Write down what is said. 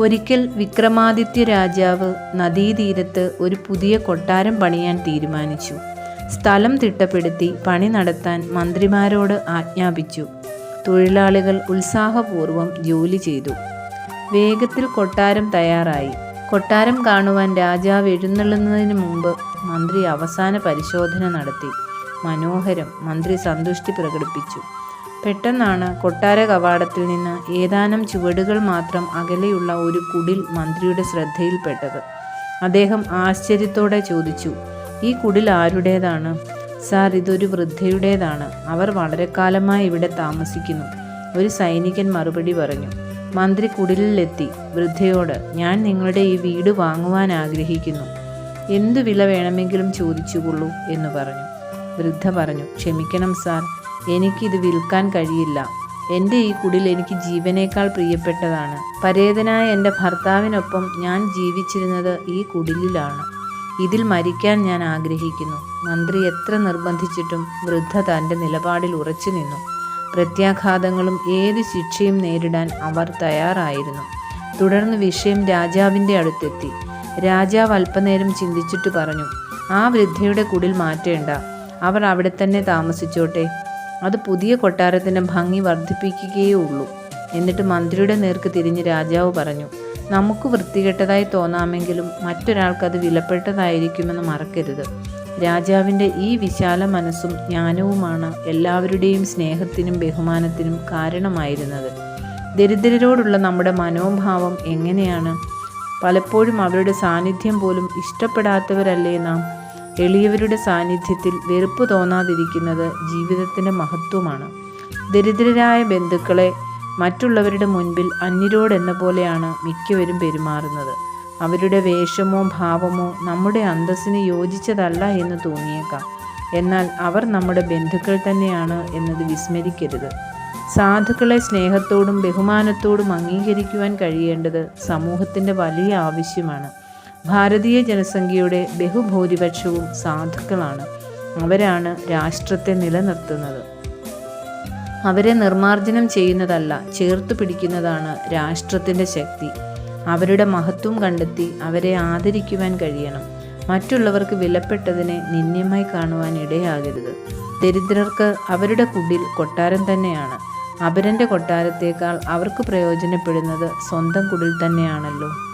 ഒരിക്കൽ വിക്രമാദിത്യ രാജാവ് നദീതീരത്ത് ഒരു പുതിയ കൊട്ടാരം പണിയാൻ തീരുമാനിച്ചു. സ്ഥലം തിട്ടപ്പെടുത്തി പണി നടത്താൻ മന്ത്രിമാരോട് ആജ്ഞാപിച്ചു. തൊഴിലാളികൾ ഉത്സാഹപൂർവം ജോലി ചെയ്തു. വേഗത്തിൽ കൊട്ടാരം തയ്യാറായി. കൊട്ടാരം കാണുവാൻ രാജാവ് എഴുന്നള്ളുന്നതിന് മുമ്പ് മന്ത്രി അവസാന പരിശോധന നടത്തി. മനോഹരം മന്ത്രി സന്തുഷ്ടി പ്രകടിപ്പിച്ചു. പെട്ടെന്നാണ് കൊട്ടാര കവാടത്തിൽ നിന്ന് ഏതാനും ചുവടുകൾ മാത്രം അകലെയുള്ള ഒരു കുടിൽ മന്ത്രിയുടെ ശ്രദ്ധയിൽപ്പെട്ടത്. അദ്ദേഹം ആശ്ചര്യത്തോടെ ചോദിച്ചു ഈ കുടിൽ ആരുടേതാണ്? സാർ ഇതൊരു വൃദ്ധയുടേതാണ്. അവർ വളരെ കാലമായി ഇവിടെ താമസിക്കുന്നു ഒരു സൈനികൻ മറുപടി പറഞ്ഞു. മന്ത്രി കുടിലിലെത്തി വൃദ്ധയോട് ഞാൻ നിങ്ങളുടെ ഈ വീട് വാങ്ങുവാൻ ആഗ്രഹിക്കുന്നു. എന്തു വില വേണമെങ്കിലും ചോദിച്ചുകൊള്ളൂ എന്ന് പറഞ്ഞു. വൃദ്ധ പറഞ്ഞു ക്ഷമിക്കണം സാർ എനിക്കിത് വിൽക്കാൻ കഴിയില്ല. എന്റെ ഈ കുടിൽ എനിക്ക് ജീവനേക്കാൾ പ്രിയപ്പെട്ടതാണ്. പരേതനായ എന്റെ ഭർത്താവിനൊപ്പം ഞാൻ ജീവിച്ചിരുന്നത് ഈ കുടിലിലാണ്. ഇതിൽ മരിക്കാൻ ഞാൻ ആഗ്രഹിക്കുന്നു. മന്ത്രി എത്ര നിർബന്ധിച്ചിട്ടും വൃദ്ധ തന്റെ നിലപാടിൽ ഉറച്ചു നിന്നു. പ്രത്യാഘാതങ്ങളും ഏത് ശിക്ഷയും നേരിടാൻ അവർ തയ്യാറായിരുന്നു. തുടർന്ന് വിഷയം രാജാവിന്റെ അടുത്തെത്തി. രാജാവ് അല്പനേരം ചിന്തിച്ചിട്ട് പറഞ്ഞു ആ വൃദ്ധയുടെ കുടിൽ മാറ്റേണ്ട. അവർ അവിടെ തന്നെ താമസിച്ചോട്ടെ. അത് പുതിയ കൊട്ടാരത്തിന്റെ ഭംഗി വർദ്ധിപ്പിക്കുകയേ ഉള്ളൂ. എന്നിട്ട് മന്ത്രിയുടെ നേർക്ക് തിരിഞ്ഞ് രാജാവ് പറഞ്ഞു നമുക്ക് വൃത്തികെട്ടതായി തോന്നാമെങ്കിലും മറ്റൊരാൾക്കത് വിലപ്പെട്ടതായിരിക്കുമെന്ന് മറക്കരുത്. രാജാവിന്റെ ഈ വിശാല മനസ്സും ജ്ഞാനവുമാണ് എല്ലാവരുടെയും സ്നേഹത്തിനും ബഹുമാനത്തിനും കാരണമായിരുന്നത്. ദരിദ്രരോടുള്ള നമ്മുടെ മനോഭാവം എങ്ങനെയാണ്? പലപ്പോഴും അവരുടെ സാന്നിധ്യം പോലും ഇഷ്ടപ്പെടാത്തവരല്ലേ നാം? എളിയവരുടെ സാന്നിധ്യത്തിൽ വെറുപ്പ് തോന്നാതിരിക്കുന്നത് ജീവിതത്തിന്റെ മഹത്വമാണ്. ദരിദ്രരായ ബന്ധുക്കളെ മറ്റുള്ളവരുടെ മുൻപിൽ അന്യരോടെന്ന പോലെയാണ് മിക്കവരും പെരുമാറുന്നത്. അവരുടെ വേഷമോ ഭാവമോ നമ്മുടെ അന്തസ്സിന് യോജിച്ചതല്ല എന്ന് തോന്നിയേക്കാം. എന്നാൽ അവർ നമ്മുടെ ബന്ധുക്കൾ തന്നെയാണ് എന്നത് വിസ്മരിക്കരുത്. സാധുക്കളെ സ്നേഹത്തോടും ബഹുമാനത്തോടും അംഗീകരിക്കുവാൻ കഴിയേണ്ടത് സമൂഹത്തിന്റെ വലിയ ആവശ്യമാണ്. ഭാരതീയ ജനസംഖ്യയുടെ ബഹുഭൂരിപക്ഷവും സാധുക്കളാണ്. അവരാണ് രാഷ്ട്രത്തെ നിലനിർത്തുന്നത്. അവരെ നിർമാർജനം ചെയ്യുന്നതല്ല ചേർത്ത് പിടിക്കുന്നതാണ് രാഷ്ട്രത്തിന്റെ ശക്തി. അവരുടെ മഹത്വം കണ്ടെത്തി അവരെ ആദരിക്കുവാൻ കഴിയണം. മറ്റുള്ളവർക്ക് വിലപ്പെട്ടതിനെ നിന്ദ്യമായി കാണുവാൻ ഇടയാകരുത്. ദരിദ്രർക്ക് അവരുടെ കുടിൽ കൊട്ടാരം തന്നെയാണ്. അപരന്റെ കൊട്ടാരത്തേക്കാൾ അവർക്ക് പ്രയോജനപ്പെടുന്നത് സ്വന്തം കുടിൽ തന്നെയാണല്ലോ.